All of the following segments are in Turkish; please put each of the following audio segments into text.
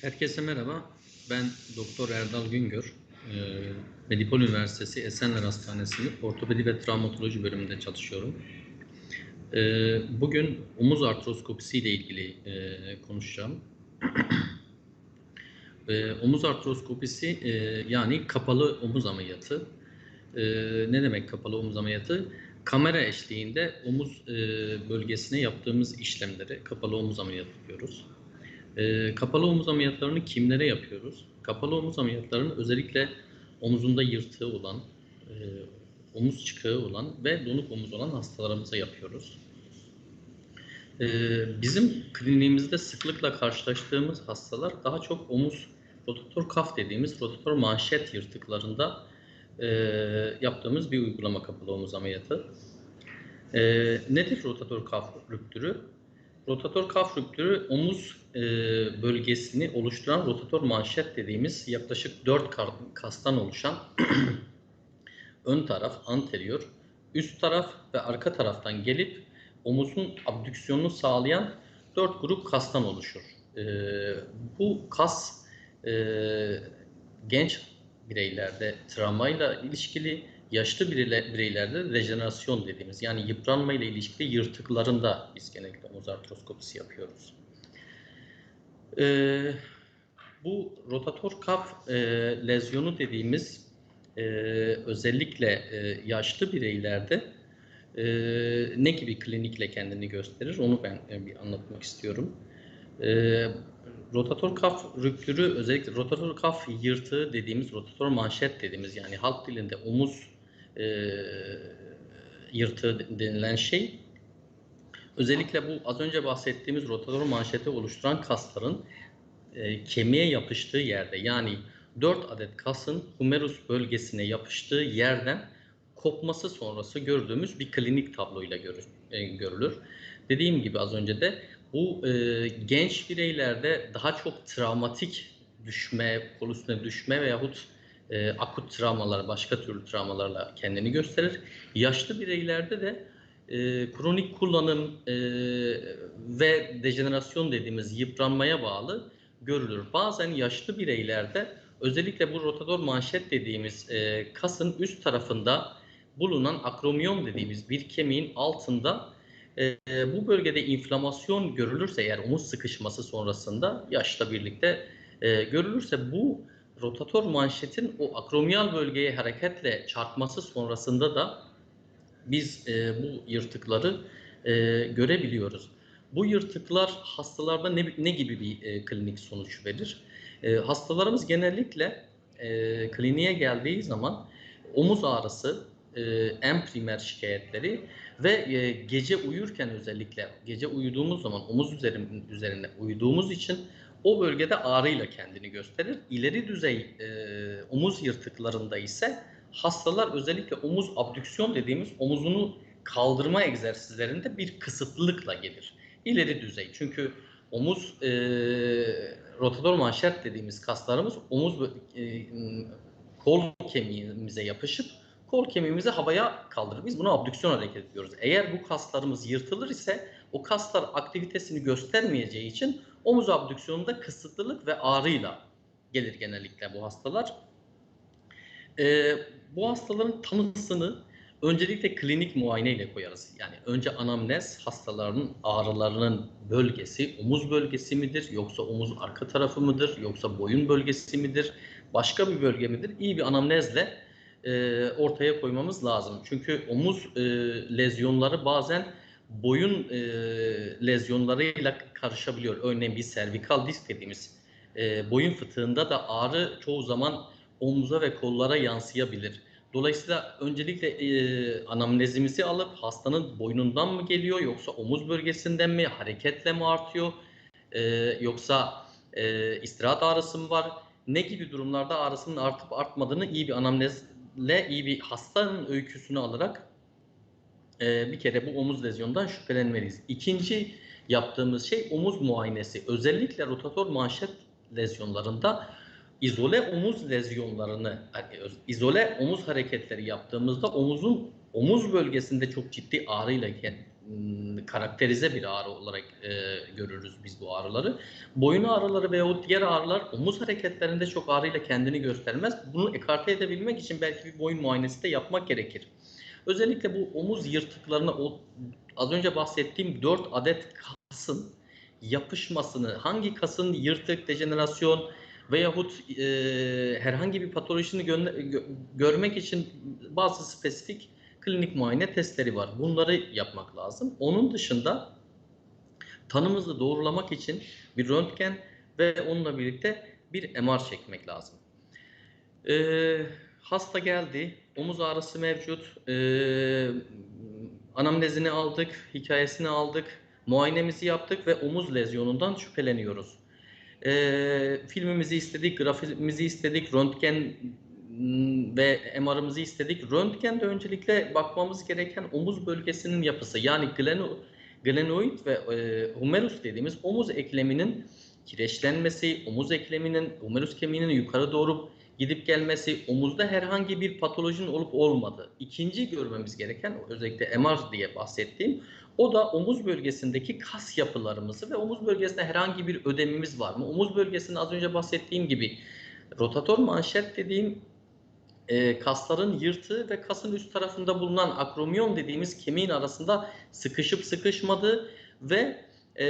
Herkese merhaba. Ben Doktor Erdal Güngör. Ee, Medipol Üniversitesi Esenler Hastanesi'nde ortopedi ve travmatoloji bölümünde çalışıyorum. Ee, Bugün omuz artroskopisi ile ilgili e, konuşacağım. Ee, Omuz artroskopisi e, yani kapalı omuz ameliyatı. Ne demek kapalı omuz ameliyatı? Kamera eşliğinde omuz e, bölgesine yaptığımız işlemleri kapalı omuz ameliyatı diyoruz. E, kapalı omuz ameliyatlarını kimlere yapıyoruz? Kapalı omuz ameliyatlarını özellikle omuzunda yırtığı olan, e, omuz çıkığı olan ve donuk omuz olan hastalarımıza yapıyoruz. E, bizim kliniğimizde sıklıkla karşılaştığımız hastalar daha çok omuz rotator kaf dediğimiz rotator manşet yırtıklarında e, yaptığımız bir uygulama kapalı omuz ameliyatı. E, nedir rotator kaf rüptürü? Rotator kaf rüptürü omuz e, bölgesini oluşturan rotator manşet dediğimiz yaklaşık 4 kastan oluşan ön taraf anterior, üst taraf ve arka taraftan gelip omuzun abdüksiyonunu sağlayan 4 grup kastan oluşur. E, bu kas e, genç bireylerde travmayla ilişkili, yaşlı bireylerde dejenerasyon dediğimiz yani yıpranma ile ilişkili yırtıklarında biz genellikle omuz artroskopisi yapıyoruz. Ee, bu rotator kaf e, lezyonu dediğimiz e, özellikle e, yaşlı bireylerde e, ne gibi klinikle kendini gösterir onu ben e, bir anlatmak istiyorum. E, rotator kaf rüptürü özellikle rotator kaf yırtığı dediğimiz rotator manşet dediğimiz yani halk dilinde omuz e, yırtığı denilen şey özellikle bu az önce bahsettiğimiz rotator manşeti oluşturan kasların e, kemiğe yapıştığı yerde yani 4 adet kasın humerus bölgesine yapıştığı yerden kopması sonrası gördüğümüz bir klinik tabloyla görür, e, görülür. Dediğim gibi az önce de bu e, genç bireylerde daha çok travmatik düşme, kol üstüne düşme veyahut e, akut travmalar, başka türlü travmalarla kendini gösterir. Yaşlı bireylerde de e, kronik kullanım e, ve dejenerasyon dediğimiz yıpranmaya bağlı görülür. Bazen yaşlı bireylerde özellikle bu rotator manşet dediğimiz e, kasın üst tarafında bulunan akromiyom dediğimiz bir kemiğin altında e, bu bölgede inflamasyon görülürse eğer omuz sıkışması sonrasında yaşla birlikte e, görülürse bu rotator manşetin o akromiyal bölgeye hareketle çarpması sonrasında da biz e, bu yırtıkları e, görebiliyoruz. Bu yırtıklar hastalarda ne, ne gibi bir e, klinik sonuç verir? E, hastalarımız genellikle e, kliniğe geldiği zaman omuz ağrısı, e, en primer şikayetleri ve e, gece uyurken özellikle gece uyuduğumuz zaman omuz üzerine, üzerine uyuduğumuz için o bölgede ağrıyla kendini gösterir. İleri düzey e, omuz yırtıklarında ise hastalar özellikle omuz abdüksiyon dediğimiz omuzunu kaldırma egzersizlerinde bir kısıtlılıkla gelir. İleri düzey çünkü omuz e, rotator manşet dediğimiz kaslarımız omuz e, kol kemiğimize yapışıp kol kemiğimizi havaya kaldırır. Biz buna abdüksiyon hareket ediyoruz. Eğer bu kaslarımız yırtılır ise o kaslar aktivitesini göstermeyeceği için omuz abdüksiyonunda kısıtlılık ve ağrıyla gelir genellikle bu hastalar. Ee, bu hastaların tanısını öncelikle klinik muayene ile koyarız. Yani önce anamnez hastaların ağrılarının bölgesi omuz bölgesi midir yoksa omuz arka tarafı mıdır yoksa boyun bölgesi midir başka bir bölge midir? İyi bir anamnezle e, ortaya koymamız lazım. Çünkü omuz e, lezyonları bazen boyun e, lezyonlarıyla karışabiliyor. Örneğin bir servikal disk dediğimiz e, boyun fıtığında da ağrı çoğu zaman omuza ve kollara yansıyabilir. Dolayısıyla öncelikle e, anamnezimizi alıp hastanın boynundan mı geliyor yoksa omuz bölgesinden mi hareketle mi artıyor e, yoksa e, istirahat ağrısı mı var? Ne gibi durumlarda ağrısının artıp artmadığını iyi bir anamnezle iyi bir hastanın öyküsünü alarak e, bir kere bu omuz lezyonundan şüphelenmeliyiz. İkinci yaptığımız şey omuz muayenesi. Özellikle rotator manşet lezyonlarında izole omuz lezyonlarını, izole omuz hareketleri yaptığımızda omuzun omuz bölgesinde çok ciddi ağrıyla m, karakterize bir ağrı olarak e, görürüz biz bu ağrıları. Boyun ağrıları veyahut diğer ağrılar omuz hareketlerinde çok ağrıyla kendini göstermez. Bunu ekarte edebilmek için belki bir boyun muayenesi de yapmak gerekir. Özellikle bu omuz yırtıklarına o az önce bahsettiğim 4 adet kasın yapışmasını, hangi kasın yırtık, dejenerasyon veyahut e, herhangi bir patolojisini gö- gö- görmek için bazı spesifik klinik muayene testleri var. Bunları yapmak lazım. Onun dışında tanımızı doğrulamak için bir röntgen ve onunla birlikte bir MR çekmek lazım. Ee, hasta geldi, omuz ağrısı mevcut, ee, anamnezini aldık, hikayesini aldık, muayenemizi yaptık ve omuz lezyonundan şüpheleniyoruz. Ee, filmimizi istedik, grafimizi istedik, röntgen m, ve MR'ımızı istedik. Röntgende öncelikle bakmamız gereken omuz bölgesinin yapısı. Yani gleno, glenoid ve e, humerus dediğimiz omuz ekleminin kireçlenmesi, omuz ekleminin, humerus kemiğinin yukarı doğru gidip gelmesi, omuzda herhangi bir patolojinin olup olmadığı. İkinci görmemiz gereken özellikle MR diye bahsettiğim o da omuz bölgesindeki kas yapılarımızı ve omuz bölgesinde herhangi bir ödemimiz var mı? Omuz bölgesinde az önce bahsettiğim gibi rotator manşet dediğim e, kasların yırtığı ve kasın üst tarafında bulunan akromyon dediğimiz kemiğin arasında sıkışıp sıkışmadığı ve e,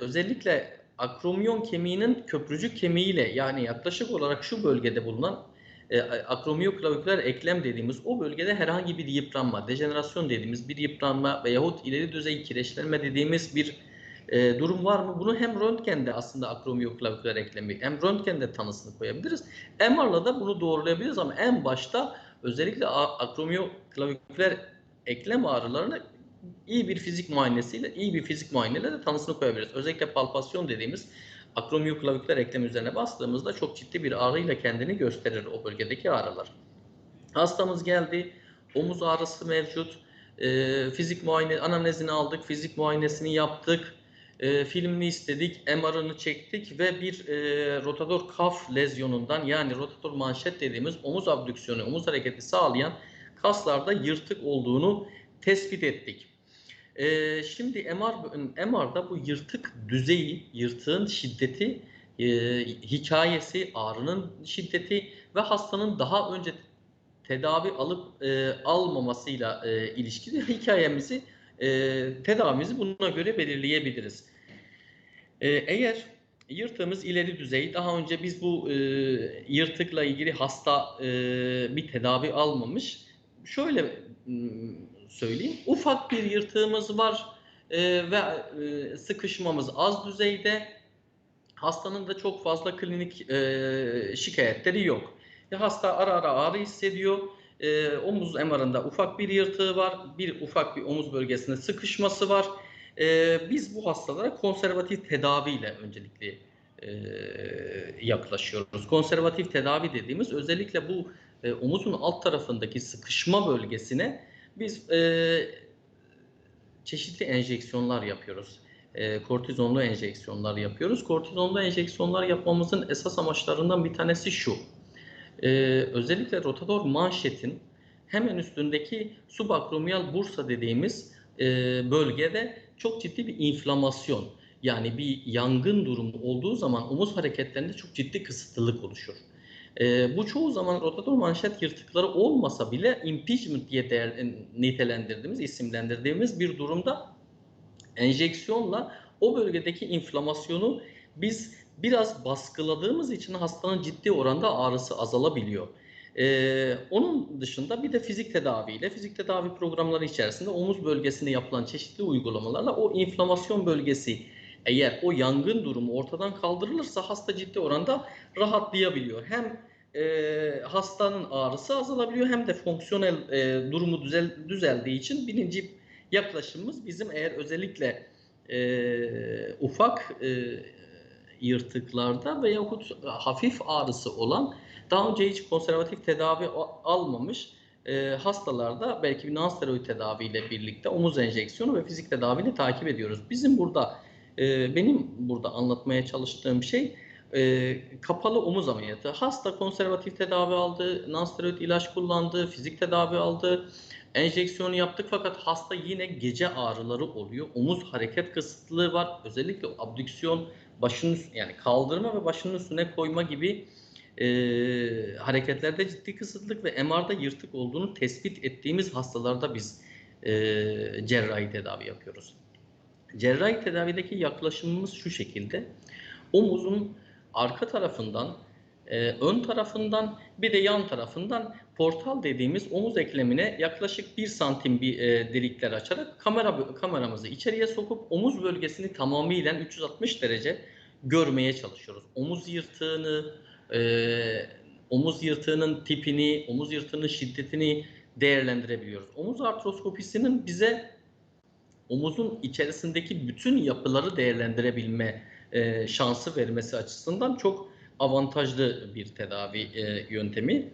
özellikle akromyon kemiğinin köprücük kemiğiyle yani yaklaşık olarak şu bölgede bulunan e, akromiyoklavikular eklem dediğimiz o bölgede herhangi bir yıpranma, dejenerasyon dediğimiz bir yıpranma veyahut ileri düzey kireçlenme dediğimiz bir e, durum var mı? Bunu hem röntgende aslında akromiyoklavikular eklemi hem röntgende tanısını koyabiliriz. MR'la da bunu doğrulayabiliriz ama en başta özellikle akromiyoklavikular eklem ağrılarını iyi bir fizik muayenesiyle, iyi bir fizik muayeneyle de tanısını koyabiliriz. Özellikle palpasyon dediğimiz akromiyoklavikular eklem üzerine bastığımızda çok ciddi bir ağrıyla kendini gösterir o bölgedeki ağrılar. Hastamız geldi, omuz ağrısı mevcut, e, fizik muayene, anamnezini aldık, fizik muayenesini yaptık, e, filmini istedik, MR'ını çektik ve bir e, rotator kaf lezyonundan yani rotator manşet dediğimiz omuz abdüksiyonu, omuz hareketi sağlayan kaslarda yırtık olduğunu tespit ettik. Ee, şimdi MR, MR'da bu yırtık düzeyi, yırtığın şiddeti, e, hikayesi, ağrının şiddeti ve hastanın daha önce tedavi alıp e, almamasıyla e, ilişkili hikayemizi, e, tedavimizi buna göre belirleyebiliriz. E, eğer yırtığımız ileri düzey, daha önce biz bu e, yırtıkla ilgili hasta e, bir tedavi almamış, şöyle söyleyeyim. Ufak bir yırtığımız var e, ve e, sıkışmamız az düzeyde. Hastanın da çok fazla klinik e, şikayetleri yok. Ya hasta ara ara ağrı hissediyor. E, omuz MR'ında ufak bir yırtığı var. Bir ufak bir omuz bölgesinde sıkışması var. E, biz bu hastalara konservatif tedaviyle öncelikle e, yaklaşıyoruz. Konservatif tedavi dediğimiz özellikle bu e, omuzun alt tarafındaki sıkışma bölgesine biz e, çeşitli enjeksiyonlar yapıyoruz. E, kortizonlu enjeksiyonlar yapıyoruz. Kortizonlu enjeksiyonlar yapmamızın esas amaçlarından bir tanesi şu. E, özellikle rotator manşetin hemen üstündeki subakromiyal bursa dediğimiz e, bölgede çok ciddi bir inflamasyon yani bir yangın durumu olduğu zaman omuz hareketlerinde çok ciddi kısıtlılık oluşur. E, bu çoğu zaman rotator manşet yırtıkları olmasa bile impeachment diye değer, nitelendirdiğimiz, isimlendirdiğimiz bir durumda enjeksiyonla o bölgedeki inflamasyonu biz biraz baskıladığımız için hastanın ciddi oranda ağrısı azalabiliyor. Ee, onun dışında bir de fizik tedaviyle, fizik tedavi programları içerisinde omuz bölgesinde yapılan çeşitli uygulamalarla o inflamasyon bölgesi eğer o yangın durumu ortadan kaldırılırsa hasta ciddi oranda rahatlayabiliyor. Hem e, hastanın ağrısı azalabiliyor hem de fonksiyonel e, durumu düzel, düzeldiği için birinci yaklaşımımız bizim eğer özellikle e, ufak e, yırtıklarda veyahut hafif ağrısı olan daha önce hiç konservatif tedavi almamış e, hastalarda belki bir non-steroid tedaviyle birlikte omuz enjeksiyonu ve fizik tedaviyle takip ediyoruz. Bizim burada e, benim burada anlatmaya çalıştığım şey e, kapalı omuz ameliyatı. Hasta konservatif tedavi aldı, non-steroid ilaç kullandı, fizik tedavi aldı. Enjeksiyonu yaptık fakat hasta yine gece ağrıları oluyor. Omuz hareket kısıtlılığı var. Özellikle abdüksiyon, başın üst- yani kaldırma ve başının üstüne koyma gibi e, hareketlerde ciddi kısıtlılık ve MR'da yırtık olduğunu tespit ettiğimiz hastalarda biz e, cerrahi tedavi yapıyoruz. Cerrahi tedavideki yaklaşımımız şu şekilde. Omuzun arka tarafından, e, ön tarafından bir de yan tarafından portal dediğimiz omuz eklemine yaklaşık 1 santim bir e, delikler açarak kamera kameramızı içeriye sokup omuz bölgesini tamamıyla 360 derece görmeye çalışıyoruz. Omuz yırtığını, e, omuz yırtığının tipini, omuz yırtığının şiddetini değerlendirebiliyoruz. Omuz artroskopisinin bize omuzun içerisindeki bütün yapıları değerlendirebilme e, şansı vermesi açısından çok avantajlı bir tedavi e, yöntemi.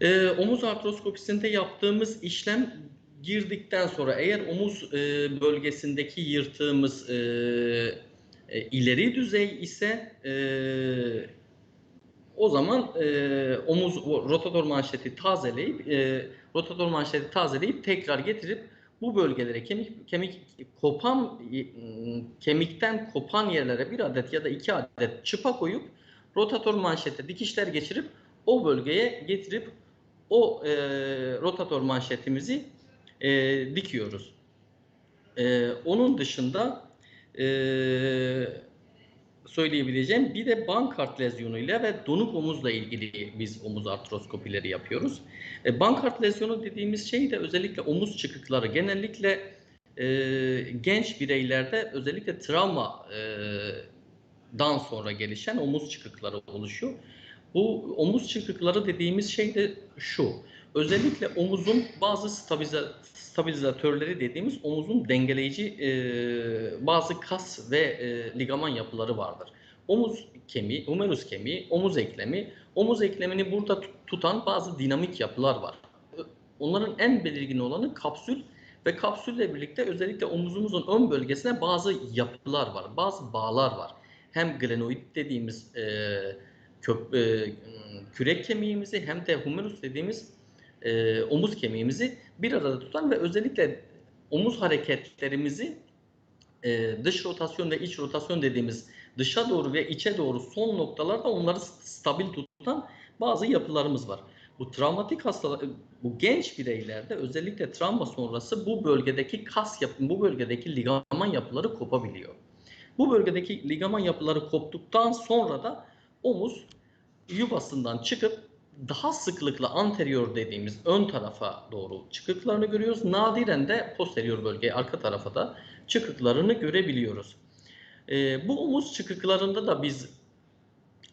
E, omuz artroskopisinde yaptığımız işlem girdikten sonra eğer omuz e, bölgesindeki yırtığımız e, e, ileri düzey ise e, o zaman e, omuz rotator manşeti tazeleyip e, rotator manşeti tazeleyip tekrar getirip bu bölgelere kemik kemik kopan e, kemikten kopan yerlere bir adet ya da iki adet çıpa koyup rotator manşete dikişler geçirip o bölgeye getirip o e, rotator manşetimizi e, dikiyoruz. E, onun dışında e, söyleyebileceğim bir de bankart lezyonuyla ve donuk omuzla ilgili biz omuz artroskopileri yapıyoruz. E, bankart lezyonu dediğimiz şey de özellikle omuz çıkıkları genellikle e, genç bireylerde özellikle travma e, dan sonra gelişen omuz çıkıkları oluşuyor. Bu omuz çıkıkları dediğimiz şey de şu. Özellikle omuzun bazı stabilize, stabilizatörleri dediğimiz omuzun dengeleyici e, bazı kas ve e, ligaman yapıları vardır. Omuz kemiği, humerus kemiği, omuz eklemi, omuz eklemini burada tutan bazı dinamik yapılar var. Onların en belirgin olanı kapsül ve kapsülle birlikte özellikle omuzumuzun ön bölgesine bazı yapılar var, bazı bağlar var. Hem glenoid dediğimiz e, e, kürek kemiğimizi hem de humerus dediğimiz e, omuz kemiğimizi bir arada tutan ve özellikle omuz hareketlerimizi e, dış rotasyon ve iç rotasyon dediğimiz dışa doğru ve içe doğru son noktalarda onları stabil tutan bazı yapılarımız var. Bu travmatik hastalar, bu genç bireylerde özellikle travma sonrası bu bölgedeki kas yapı, bu bölgedeki ligaman yapıları kopabiliyor. Bu bölgedeki ligaman yapıları koptuktan sonra da omuz yuvasından çıkıp daha sıklıkla anterior dediğimiz ön tarafa doğru çıkıklarını görüyoruz. Nadiren de posterior bölgeye arka tarafa da çıkıklarını görebiliyoruz. E, bu omuz çıkıklarında da biz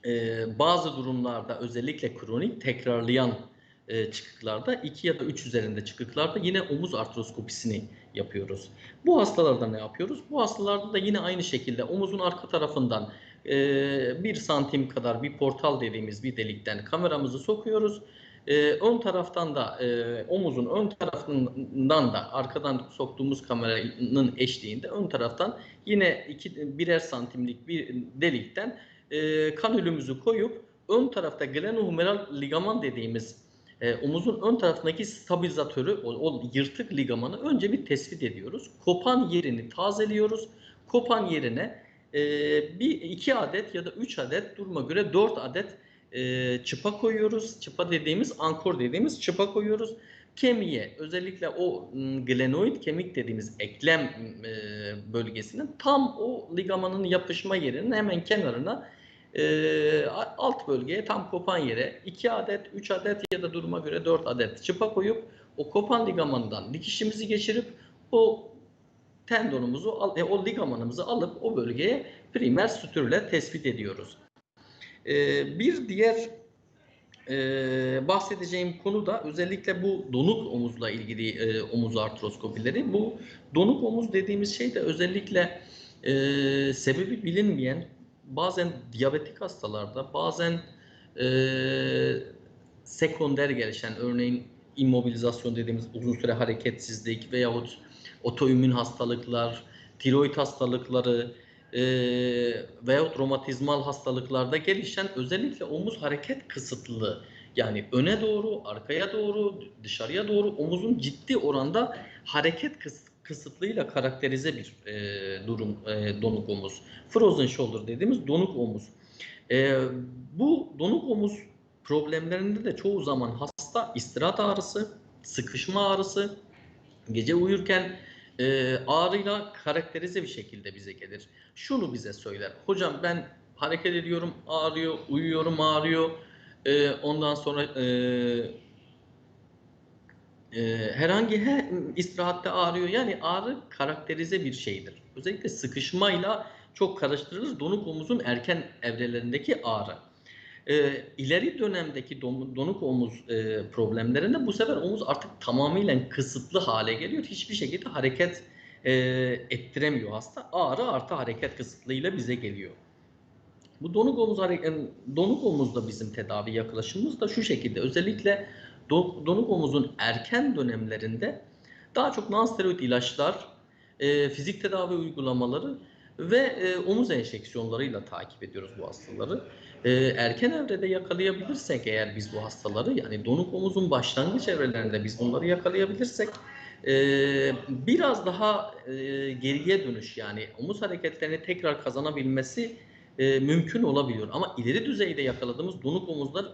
e, bazı durumlarda özellikle kronik tekrarlayan e, çıkıklarda 2 ya da 3 üzerinde çıkıklarda yine omuz artroskopisini yapıyoruz. Bu hastalarda ne yapıyoruz? Bu hastalarda da yine aynı şekilde omuzun arka tarafından e, 1 santim kadar bir portal dediğimiz bir delikten kameramızı sokuyoruz. E, ön taraftan da e, omuzun ön tarafından da arkadan soktuğumuz kameranın eşliğinde ön taraftan yine iki, birer santimlik bir delikten e, kanülümüzü koyup ön tarafta glenohumeral ligaman dediğimiz e, omuzun ön tarafındaki stabilizatörü, o, o yırtık ligamanı önce bir tespit ediyoruz. Kopan yerini tazeliyoruz. Kopan yerine e, bir iki adet ya da üç adet duruma göre dört adet e, çıpa koyuyoruz. Çıpa dediğimiz ankor dediğimiz çıpa koyuyoruz. Kemiğe özellikle o glenoid kemik dediğimiz eklem e, bölgesinin tam o ligamanın yapışma yerinin hemen kenarına e, alt bölgeye tam kopan yere 2 adet, 3 adet ya da duruma göre 4 adet çıpa koyup o kopan ligamandan dikişimizi geçirip o tendonumuzu, o ligamanımızı alıp o bölgeye primer sütürle tespit ediyoruz. Ee, bir diğer e, bahsedeceğim konu da özellikle bu donuk omuzla ilgili e, omuz artroskopileri. Bu donuk omuz dediğimiz şey de özellikle e, sebebi bilinmeyen bazen diyabetik hastalarda bazen e, sekonder gelişen örneğin immobilizasyon dediğimiz uzun süre hareketsizlik veyahut otoimmün hastalıklar, tiroid hastalıkları e, veyahut romatizmal hastalıklarda gelişen özellikle omuz hareket kısıtlılığı Yani öne doğru, arkaya doğru, dışarıya doğru omuzun ciddi oranda hareket kıs- kısıtlığıyla karakterize bir e, durum e, donuk omuz. Frozen shoulder dediğimiz donuk omuz. E, bu donuk omuz problemlerinde de çoğu zaman hasta istirahat ağrısı, sıkışma ağrısı, gece uyurken e, ağrıyla karakterize bir şekilde bize gelir. Şunu bize söyler. Hocam ben hareket ediyorum ağrıyor, uyuyorum ağrıyor. E, ondan sonra e, e, herhangi he, istirahatte ağrıyor. Yani ağrı karakterize bir şeydir. Özellikle sıkışmayla çok karıştırılır. Donuk omuzun erken evrelerindeki ağrı. E, ileri dönemdeki don- donuk omuz e, problemlerinde bu sefer omuz artık tamamıyla kısıtlı hale geliyor. Hiçbir şekilde hareket e, ettiremiyor hasta. Ağrı artı hareket kısıtlığıyla bize geliyor. Bu donuk omuz donuk omuzda bizim tedavi yaklaşımımız da şu şekilde. Özellikle do- donuk omuzun erken dönemlerinde daha çok nonsteroid ilaçlar, e, fizik tedavi uygulamaları ve e, omuz enjeksiyonlarıyla takip ediyoruz bu hastaları. E, erken evrede yakalayabilirsek eğer biz bu hastaları yani donuk omuzun başlangıç evrelerinde biz bunları yakalayabilirsek e, biraz daha e, geriye dönüş yani omuz hareketlerini tekrar kazanabilmesi e, mümkün olabiliyor. Ama ileri düzeyde yakaladığımız donuk omuzlar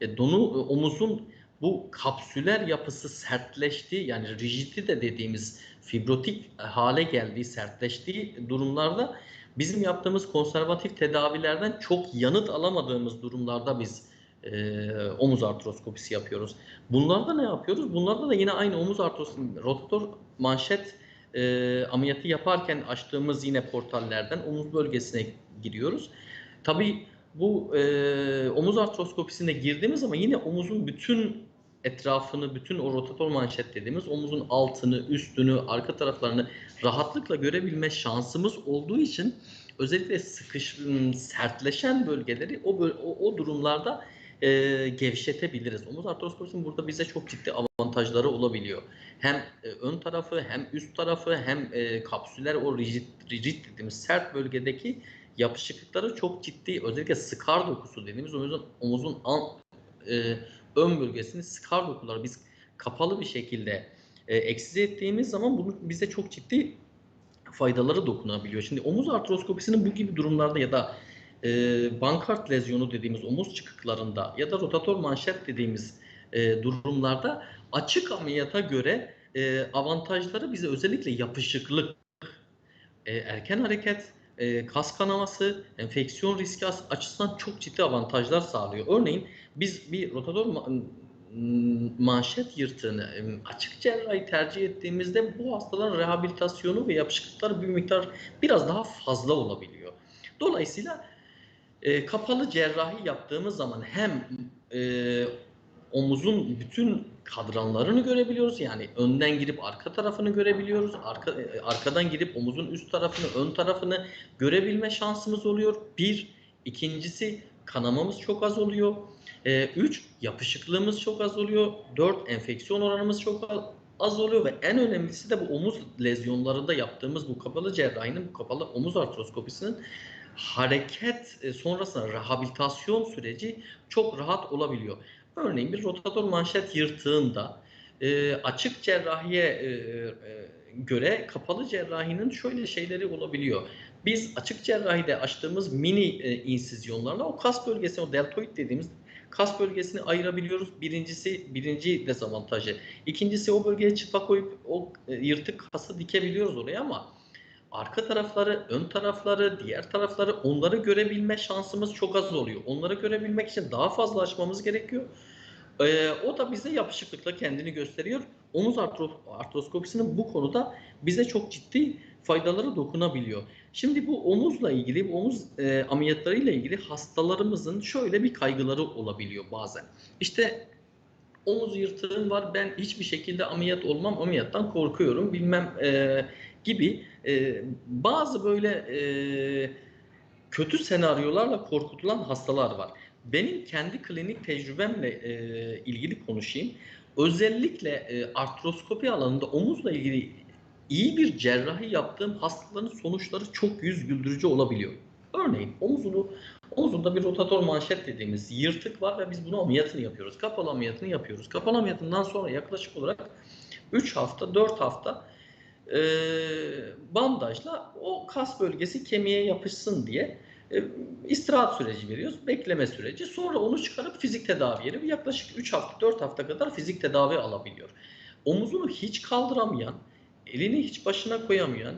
e, donu e, omuzun bu kapsüler yapısı sertleştiği yani rigidite de dediğimiz fibrotik hale geldiği, sertleştiği durumlarda bizim yaptığımız konservatif tedavilerden çok yanıt alamadığımız durumlarda biz e, omuz artroskopisi yapıyoruz. Bunlarda ne yapıyoruz? Bunlarda da yine aynı omuz artroskopisi, rotator manşet e, ameliyatı yaparken açtığımız yine portallerden omuz bölgesine giriyoruz. Tabii bu e, omuz artroskopisine girdiğimiz zaman yine omuzun bütün etrafını, bütün o rotator manşet dediğimiz omuzun altını, üstünü, arka taraflarını rahatlıkla görebilme şansımız olduğu için özellikle sıkış, sertleşen bölgeleri o, o, o durumlarda e, gevşetebiliriz. Omuz artroskopisinin burada bize çok ciddi avantajları olabiliyor. Hem e, ön tarafı hem üst tarafı hem e, kapsüler o rigid, rigid dediğimiz sert bölgedeki yapışıklıkları çok ciddi özellikle skar dokusu dediğimiz omuzun, omuzun an, e, ön bölgesini skar dokuları biz kapalı bir şekilde e, eksize ettiğimiz zaman bunun bize çok ciddi faydaları dokunabiliyor. Şimdi omuz artroskopisinin bu gibi durumlarda ya da e, bankart lezyonu dediğimiz omuz çıkıklarında ya da rotator manşet dediğimiz e, durumlarda açık ameliyata göre e, avantajları bize özellikle yapışıklık, e, erken hareket, e, kas kanaması, enfeksiyon riski açısından çok ciddi avantajlar sağlıyor. Örneğin biz bir rotator ma- manşet yırtığını açık cerrahi tercih ettiğimizde bu hastaların rehabilitasyonu ve yapışıklıkları bir miktar biraz daha fazla olabiliyor. Dolayısıyla e, kapalı cerrahi yaptığımız zaman hem e, omuzun bütün kadranlarını görebiliyoruz. Yani önden girip arka tarafını görebiliyoruz. Arka, e, arkadan girip omuzun üst tarafını, ön tarafını görebilme şansımız oluyor. Bir. ikincisi kanamamız çok az oluyor. E, üç, yapışıklığımız çok az oluyor. Dört, enfeksiyon oranımız çok az, az oluyor ve en önemlisi de bu omuz lezyonlarında yaptığımız bu kapalı cerrahinin, bu kapalı omuz artroskopisinin hareket e, sonrasında rehabilitasyon süreci çok rahat olabiliyor. Örneğin bir rotator manşet yırtığında e, açık cerrahiye e, e, göre kapalı cerrahinin şöyle şeyleri olabiliyor. Biz açık cerrahide açtığımız mini e, insizyonlarla o kas bölgesini, o deltoid dediğimiz kas bölgesini ayırabiliyoruz. Birincisi, birinci dezavantajı. İkincisi o bölgeye çıpa koyup o e, yırtık kası dikebiliyoruz oraya ama arka tarafları, ön tarafları, diğer tarafları onları görebilme şansımız çok az oluyor. Onları görebilmek için daha fazla açmamız gerekiyor. Ee, o da bize yapışıklıkla kendini gösteriyor. Omuz artro, artroskopisinin bu konuda bize çok ciddi faydaları dokunabiliyor. Şimdi bu omuzla ilgili, bu omuz e, ameliyatlarıyla ilgili hastalarımızın şöyle bir kaygıları olabiliyor bazen. İşte omuz yırtığım var, ben hiçbir şekilde ameliyat olmam, ameliyattan korkuyorum bilmem e, gibi e, bazı böyle e, kötü senaryolarla korkutulan hastalar var. Benim kendi klinik tecrübemle e, ilgili konuşayım. Özellikle e, artroskopi alanında omuzla ilgili iyi bir cerrahi yaptığım hastaların sonuçları çok yüz güldürücü olabiliyor. Örneğin omuzunu, omuzunda bir rotator manşet dediğimiz yırtık var ve biz bunu ameliyatını yapıyoruz. Kapalı ameliyatını yapıyoruz. Kapalı ameliyatından sonra yaklaşık olarak 3 hafta, 4 hafta e, bandajla o kas bölgesi kemiğe yapışsın diye e, istirahat süreci veriyoruz. Bekleme süreci. Sonra onu çıkarıp fizik tedavi yeri yaklaşık 3 hafta, 4 hafta kadar fizik tedavi alabiliyor. Omuzunu hiç kaldıramayan, elini hiç başına koyamayan,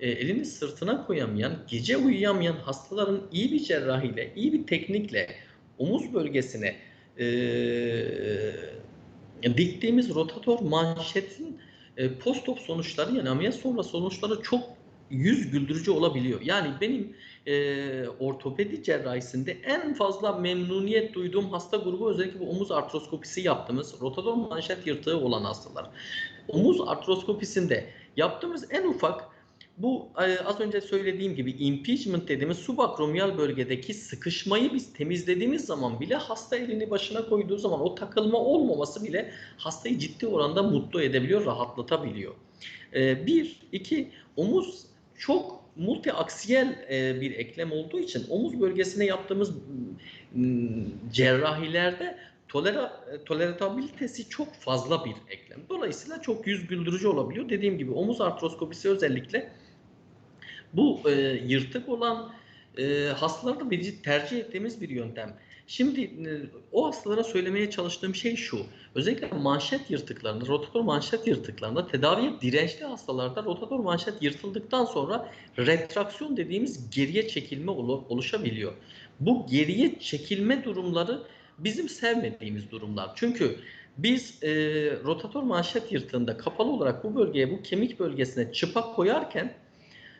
e, elini sırtına koyamayan, gece uyuyamayan hastaların iyi bir cerrahiyle, iyi bir teknikle omuz bölgesine e, diktiğimiz rotator manşetin e, post-op sonuçları yani ameliyat sonra sonuçları çok yüz güldürücü olabiliyor. Yani benim e, ortopedi cerrahisinde en fazla memnuniyet duyduğum hasta grubu özellikle bu omuz artroskopisi yaptığımız rotator manşet yırtığı olan hastalar. Omuz artroskopisinde yaptığımız en ufak bu e, az önce söylediğim gibi impingement dediğimiz subakromiyal bölgedeki sıkışmayı biz temizlediğimiz zaman bile hasta elini başına koyduğu zaman o takılma olmaması bile hastayı ciddi oranda mutlu edebiliyor, rahatlatabiliyor. E, bir, iki, omuz çok multiaksiyel e, bir eklem olduğu için omuz bölgesine yaptığımız cerrahilerde tolera, toleratabilitesi çok fazla bir eklem. Dolayısıyla çok yüz güldürücü olabiliyor. Dediğim gibi omuz artroskopisi özellikle bu e, yırtık olan e, hastalarda bir tercih ettiğimiz bir yöntem. Şimdi e, o hastalara söylemeye çalıştığım şey şu. Özellikle manşet yırtıklarında, rotator manşet yırtıklarında tedaviye dirençli hastalarda rotator manşet yırtıldıktan sonra retraksiyon dediğimiz geriye çekilme oluşabiliyor. Bu geriye çekilme durumları bizim sevmediğimiz durumlar. Çünkü biz e, rotator manşet yırtığında kapalı olarak bu bölgeye, bu kemik bölgesine çıpa koyarken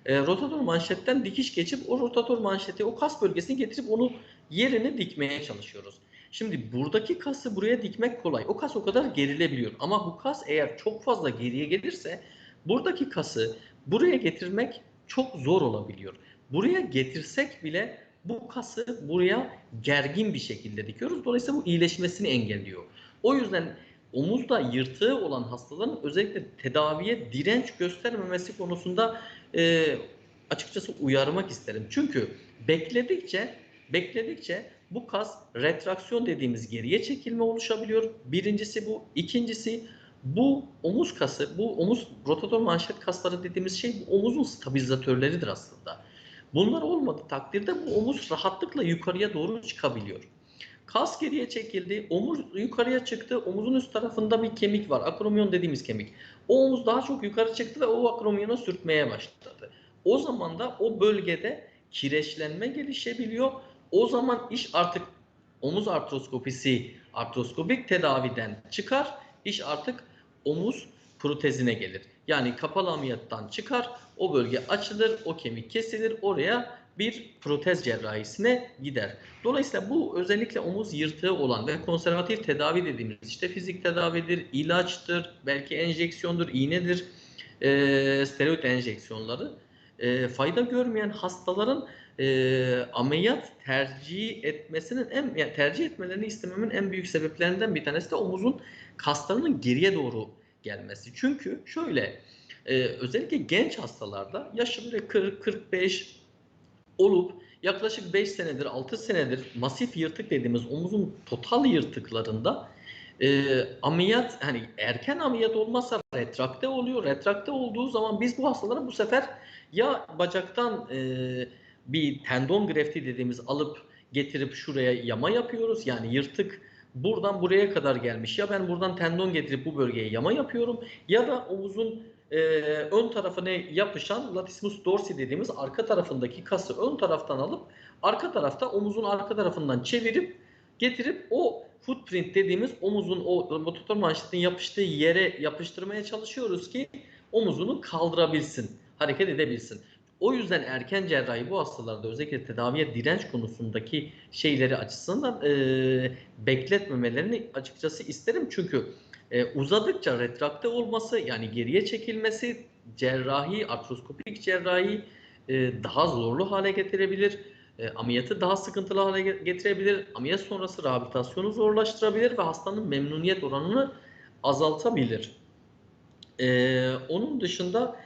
e, rotator manşetten dikiş geçip o rotator manşeti, o kas bölgesini getirip onu yerine dikmeye çalışıyoruz. Şimdi buradaki kası buraya dikmek kolay. O kas o kadar gerilebiliyor. Ama bu kas eğer çok fazla geriye gelirse buradaki kası buraya getirmek çok zor olabiliyor. Buraya getirsek bile bu kası buraya gergin bir şekilde dikiyoruz. Dolayısıyla bu iyileşmesini engelliyor. O yüzden omuzda yırtığı olan hastaların özellikle tedaviye direnç göstermemesi konusunda e, açıkçası uyarmak isterim. Çünkü bekledikçe bekledikçe bu kas retraksiyon dediğimiz geriye çekilme oluşabiliyor. Birincisi bu. İkincisi bu omuz kası, bu omuz rotator manşet kasları dediğimiz şey bu omuzun stabilizatörleridir aslında. Bunlar olmadığı takdirde bu omuz rahatlıkla yukarıya doğru çıkabiliyor. Kas geriye çekildi, omuz yukarıya çıktı, omuzun üst tarafında bir kemik var, akromyon dediğimiz kemik. O omuz daha çok yukarı çıktı ve o akromiyona sürtmeye başladı. O zaman da o bölgede kireçlenme gelişebiliyor. O zaman iş artık omuz artroskopisi, artroskopik tedaviden çıkar. İş artık omuz protezine gelir. Yani kapalı ameliyattan çıkar, o bölge açılır, o kemik kesilir, oraya bir protez cerrahisine gider. Dolayısıyla bu özellikle omuz yırtığı olan ve konservatif tedavi dediğimiz işte fizik tedavidir, ilaçtır, belki enjeksiyondur, iğnedir, e, steroid enjeksiyonları. E, fayda görmeyen hastaların e, ameliyat tercih etmesinin en yani tercih etmelerini istememin en büyük sebeplerinden bir tanesi de omuzun kaslarının geriye doğru gelmesi. Çünkü şöyle e, özellikle genç hastalarda yaşı böyle 40 45 olup yaklaşık 5 senedir 6 senedir masif yırtık dediğimiz omuzun total yırtıklarında e, ameliyat hani erken ameliyat olmazsa retrakte oluyor. Retrakte olduğu zaman biz bu hastalara bu sefer ya bacaktan e, bir tendon grefti dediğimiz alıp getirip şuraya yama yapıyoruz. Yani yırtık buradan buraya kadar gelmiş. Ya ben buradan tendon getirip bu bölgeye yama yapıyorum ya da omuzun e, ön tarafına yapışan latissimus dorsi dediğimiz arka tarafındaki kası ön taraftan alıp arka tarafta omuzun arka tarafından çevirip getirip o footprint dediğimiz omuzun o rotator manşetin yapıştığı yere yapıştırmaya çalışıyoruz ki omuzunu kaldırabilsin, hareket edebilsin. O yüzden erken cerrahi bu hastalarda özellikle tedaviye direnç konusundaki şeyleri açısından e, bekletmemelerini açıkçası isterim. Çünkü e, uzadıkça retrakte olması yani geriye çekilmesi cerrahi, artroskopik cerrahi e, daha zorlu hale getirebilir. E, ameliyatı daha sıkıntılı hale getirebilir. Ameliyat sonrası rehabilitasyonu zorlaştırabilir ve hastanın memnuniyet oranını azaltabilir. E, onun dışında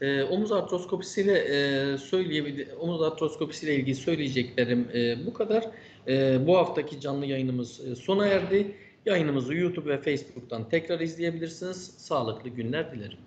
E, omuz artroskopisiyle e, söyleyebil omuz artroskopisiyle ilgili söyleyeceklerim e, bu kadar. E, bu haftaki canlı yayınımız e, sona erdi. Yayınımızı YouTube ve Facebook'tan tekrar izleyebilirsiniz. Sağlıklı günler dilerim.